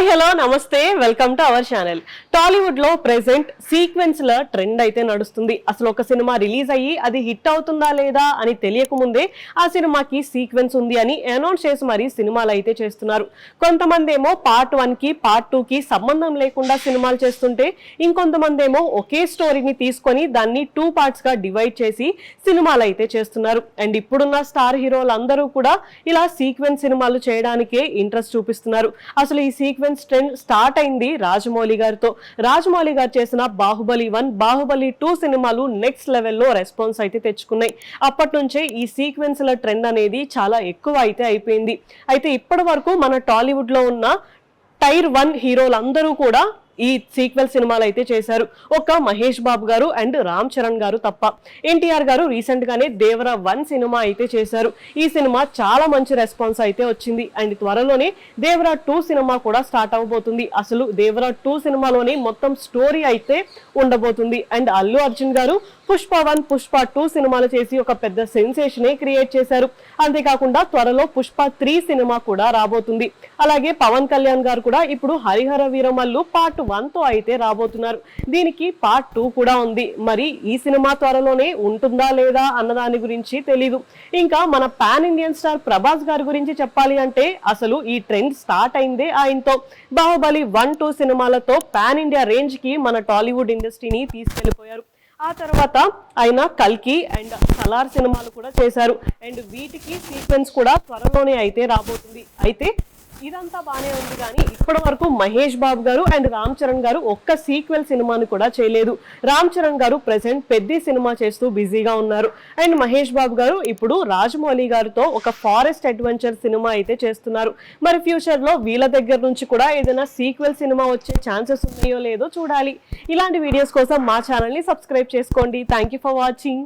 Hi hello నమస్తే welcome to our channel. టాలీవుడ్లో present sequence ల ట్రెండ్ అయితే నడుస్తుంది. అసలు ఒక సినిమా రిలీజ్ అయ్యి అది హిట్ అవుతుందా లేదా అని తెలియక ముందే ఆ సినిమాకి సీక్వెన్స్ ఉంది అని అనౌన్స్ చేసి మరి సినిమాలు అయితే చేస్తున్నారు. కొంతమంది ఏమో పార్ట్ వన్కి పార్ట్ టూ కి సంబంధం లేకుండా సినిమాలు చేస్తుంటే ఇంకొంతమంది ఏమో ఒకే స్టోరీని తీసుకొని దాన్ని టూ పార్ట్స్గా డివైడ్ చేసి సినిమాలు అయితే చేస్తున్నారు. అండ్ ఇప్పుడున్న స్టార్ హీరోలు అందరూ కూడా ఇలా సీక్వెన్స్ సినిమాలు చేయడానికే ఇంట్రెస్ట్ చూపిస్తున్నారు. అసలు ఈ సీక్వెన్స్ ట్రెండ్ స్టార్ట్ అయింది రాజమౌళి గారితో. రాజమౌళి గారు చేసిన బాహుబలి వన్ బాహుబలి టూ సినిమాలు నెక్స్ట్ లెవెల్లో రెస్పాన్స్ అయితే తెచ్చుకున్నాయి. అప్పటి నుంచే ఈ సీక్వెన్స్ల ట్రెండ్ అనేది చాలా ఎక్కువ అయితే అయిపోయింది. అయితే ఇప్పటి వరకు మన టాలీవుడ్లో ఉన్న టైర్ వన్ హీరోలందరూ కూడా ఈ సీక్వెల్ సినిమాలు అయితే చేశారు. ఒక మహేష్ బాబు గారు అండ్ రామ్ చరణ్ గారు తప్ప. ఎన్టీఆర్ గారు రీసెంట్ గానే దేవర వన్ సినిమా అయితే చేశారు. ఈ సినిమా చాలా మంచి రెస్పాన్స్ అయితే వచ్చింది. అండ్ త్వరలోనే దేవర టూ సినిమా కూడా స్టార్ట్ అవబోతుంది. అసలు దేవర టూ సినిమాలోనే మొత్తం స్టోరీ అయితే ఉండబోతుంది. అండ్ అల్లు అర్జున్ గారు పుష్ప వన్ పుష్ప టూ సినిమాలు చేసి ఒక పెద్ద సెన్సేషనే క్రియేట్ చేశారు. అంతేకాకుండా త్వరలో పుష్ప త్రీ సినిమా కూడా రాబోతుంది. అలాగే పవన్ కళ్యాణ్ గారు కూడా ఇప్పుడు హరిహర వీరమల్లు పార్ట్ వన్తో అయితే రాబోతున్నారు. దీనికి పార్ట్ టూ కూడా ఉంది. మరి ఈ సినిమా త్వరలోనే ఉంటుందా లేదా అన్న దాని గురించి తెలీదు. ఇంకా మన పాన్ ఇండియన్ స్టార్ ప్రభాస్ గారి గురించి చెప్పాలి అంటే అసలు ఈ ట్రెండ్ స్టార్ట్ అయిందే ఆయనతో. బాహుబలి వన్ టూ సినిమాలతో పాన్ ఇండియా రేంజ్కి మన టాలీవుడ్ ఇండస్ట్రీని తీసుకెళ్ళిపోయారు ఆ తర్వాత ఆయన కల్కి అండ్ సలార్ సినిమాలు కూడా చేశారు. అండ్ వీటికి సీక్వెన్స్ కూడా త్వరలోనే అయితే రాబోతుంది. అయితే ఇదంతా బానే ఉంది కానీ ఇప్పటి వరకు మహేష్ బాబు గారు అండ్ రామ్ చరణ్ గారు ఒక్క సీక్వెల్ సినిమాని కూడా చేయలేదు. రామ్ చరణ్ గారు ప్రెసెంట్ పెద్ద సినిమా చేస్తూ బిజీగా ఉన్నారు. అండ్ మహేష్ బాబు గారు ఇప్పుడు రాజమౌళి గారితో ఒక ఫారెస్ట్ అడ్వెంచర్ సినిమా అయితే చేస్తున్నారు. మరి ఫ్యూచర్లో వీళ్ళ దగ్గర నుంచి కూడా ఏదైనా సీక్వెల్ సినిమా వచ్చే ఛాన్సెస్ ఉన్నాయో లేదో చూడాలి. ఇలాంటి వీడియోస్ కోసం మా ఛానల్ని సబ్స్క్రైబ్ చేసుకోండి. Thank you for watching